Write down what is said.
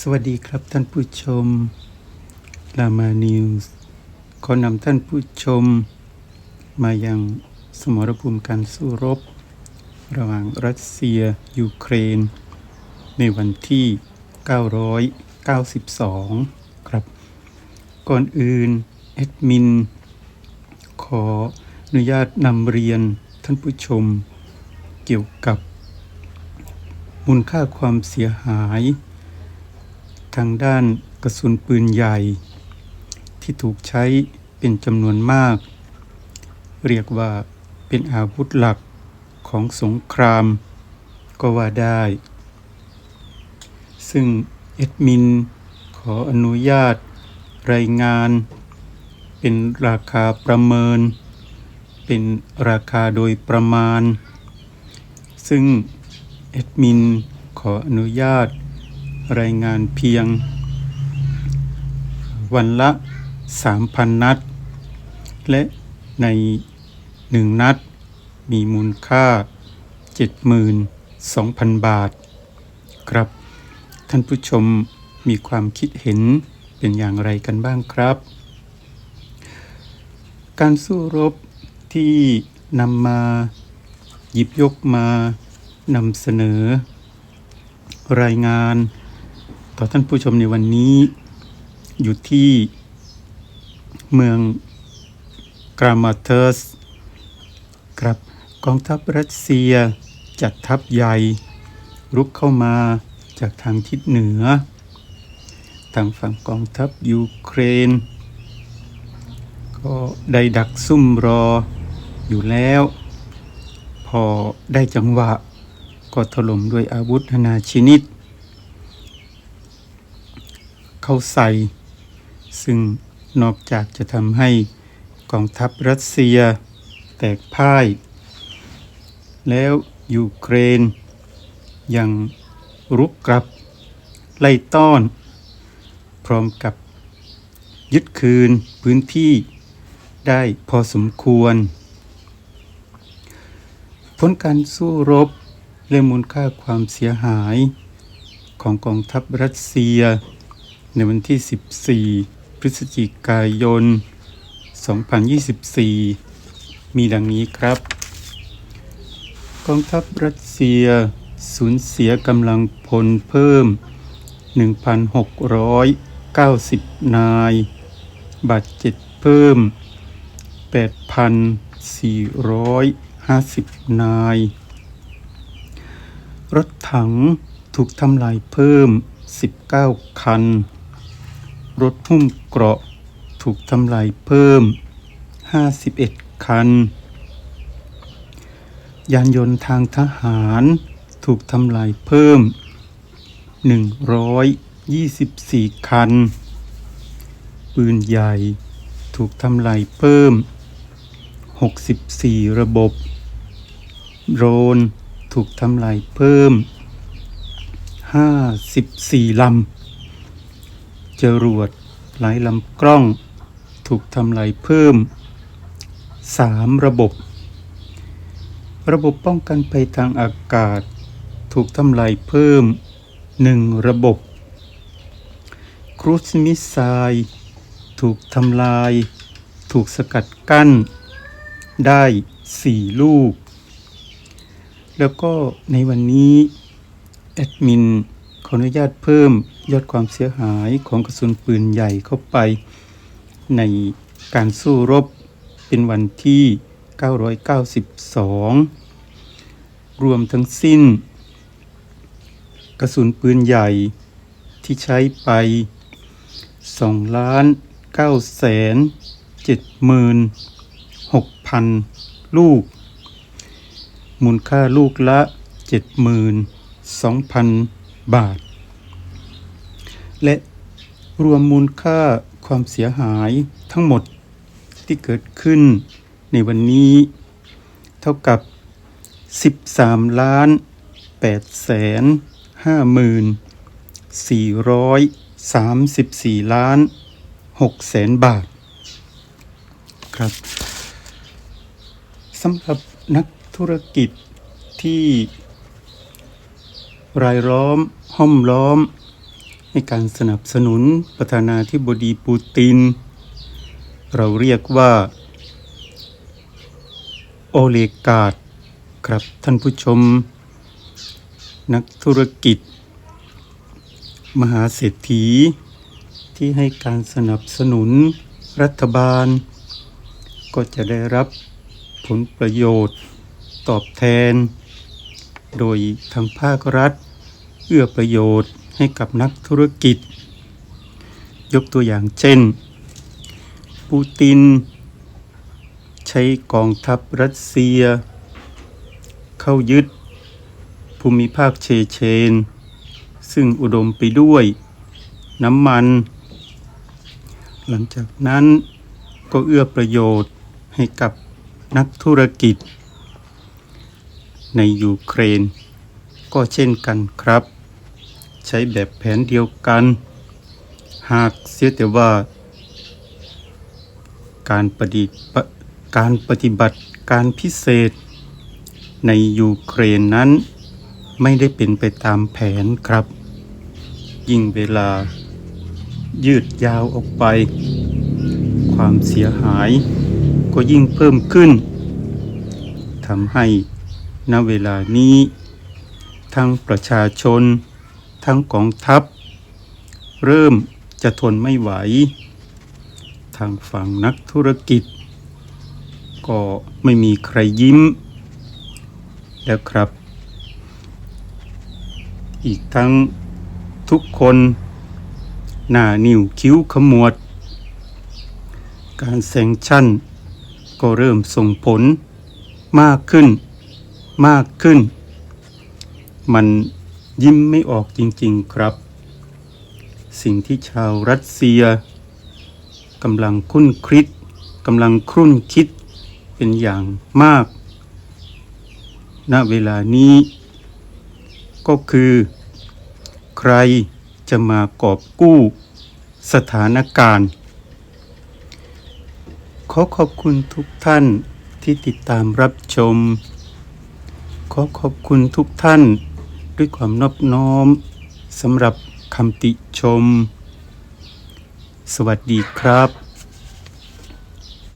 สวัสดีครับท่านผู้ชมรามานิวส์ขอนำท่านผู้ชม มายังสมรภูมิการสู้รบ ระหว่างรัสเซีย ยูเครน ในวันที่ 992 ครับ ก่อนอื่นแอดมิน ขออนุญาตนำเรียนท่านผู้ชม เกี่ยวกับ มูลค่าความเสียหาย ทางด้านกระสุนปืนใหญ่ ที่ถูกใช้เป็นจำนวนมาก เรียกว่าเป็นอาวุธหลักของสงคราม ก็ว่าได้ ซึ่งเอ็ดมินขออนุญาตรายงาน เป็นราคาประเมิน เป็นราคาโดยประมาณ ซึ่งแอดมินขออนุญาต รายงานเพียง วันละ 3,000 นัด และในหนึ่งนัด มีมูลค่า 72,000 บาท ครับ ท่านผู้ชมมีความคิดเห็นเป็นอย่างไรกันบ้างครับ การสู้รบที่นำมาหยิบยกมานำเสนอ รายงาน ต่อท่านผู้ชมในวันนี้อยู่ที่เมืองกรามาเทอร์สครับกองทัพรัสเซียจัดทัพใหญ่รุกเข้ามาจากทางทิศเหนือ ทางฝั่งกองทัพยูเครน ก็ได้ดักซุ่มรออยู่แล้ว พอได้จังหวะก็ถล่มด้วยอาวุธนานาชนิด เข้าใส่ ซึ่งนอกจากจะทำให้กองทัพรัสเซียแตกพ่าย แล้วยูเครน ยังรุกกลับ ไล่ต้อน พร้อมกับยึดคืนพื้นที่ได้พอสมควร ผลการสู้รบและมูลค่าความเสียหายของกองทัพรัสเซีย ในวันที่ 14 พฤศจิกายน 2024 มีดังนี้ครับ กองทัพรัสเซียสูญเสียกำลังพลเพิ่ม 1,690 นาย บาดเจ็บเพิ่ม 8,450 นาย รถถังถูกทำลายเพิ่ม 19 คัน รถหุ้มเกราะถูกทำลายเพิ่ม 51 คัน ยานยนต์ทางทหารถูกทำลายเพิ่ม 124 คัน ปืนใหญ่ถูกทำลายเพิ่ม 64 ระบบ โดรนถูกทำลายเพิ่ม 54 ลำ จรวดหลายลำกล้อง ถูกทำลายเพิ่ม 3 ระบบ ระบบป้องกันภัยทางอากาศ ถูกทำลายเพิ่ม 1 ระบบ ครูซมิสไซถูกทำลาย ถูกสกัดกั้น ได้ 4 ลูก แล้วก็ในวันนี้ แอดมิน ขออนุญาตเพิ่มยอดความเสียหายของกระสุนปืนใหญ่เข้าไป ในการสู้รบเป็นวันที่ 992 รวมทั้งสิ้น กระสุนปืนใหญ่ที่ใช้ไป 2 ล้าน9แสน7หมื่น6พันลูก มูลค่าลูกละ 72,000 บาท และรวมมูลค่าความเสียหายทั้งหมดที่เกิดขึ้นในวันนี้ เท่ากับ 13 ล้าน8แสน5หมื่น434 ล้าน6แสนบาท ครับสำหรับนักธุรกิจที่ รายล้อม ห้อมล้อม ให้การสนับสนุนประธานาธิบดีปูติน เราเรียกว่า โอเลกาดครับท่านผู้ชม นักธุรกิจ มหาเศรษฐี ที่ให้การสนับสนุนรัฐบาล ก็จะได้รับผลประโยชน์ตอบแทน โดยทางภาครัฐ เอื้อประโยชน์ให้กับนักธุรกิจ ยกตัวอย่างเช่น ปูติน ใช้กองทัพรัสเซีย เข้ายึด ภูมิภาคเชเชน ซึ่งอุดมไปด้วย น้ำมัน หลังจากนั้นก็เอื้อประโยชน์ให้กับนักธุรกิจ ในยูเครน ก็เช่นกันครับ ใช้แบบแผนเดียวกัน หากเสียแต่ว่า การปฏิการปฏิบัติการพิเศษ ในยูเครนนั้น ไม่ได้เป็นไปตามแผนครับ ยิ่งเวลายืดยาวออกไป ความเสียหายก็ยิ่งเพิ่มขึ้นทำให้ณเวลานี้ ทั้งประชาชน ทั้งกองทัพ เริ่มจะทนไม่ไหว ทางฝั่งนักธุรกิจ ก็ไม่มีใครยิ้ม แล้วครับ อีกทั้งทุกคนหน้านิ้วคิ้วขมวด การแซงชั่น ก็เริ่มส่งผลมากขึ้น มากขึ้น มัน ยิ้มไม่ออกจริงๆครับ สิ่งที่ชาวรัสเซียกำลังคุ้นคิดกำลังครุ่นคิดเป็นอย่างมาก ณ เวลานี้ ก็คือ ใครจะมากอบกู้สถานการณ์ ขอขอบคุณทุกท่านที่ติดตามรับชม ขอขอบคุณทุกท่าน ด้วยความนอบน้อมสำหรับคำติชม สวัสดีครับ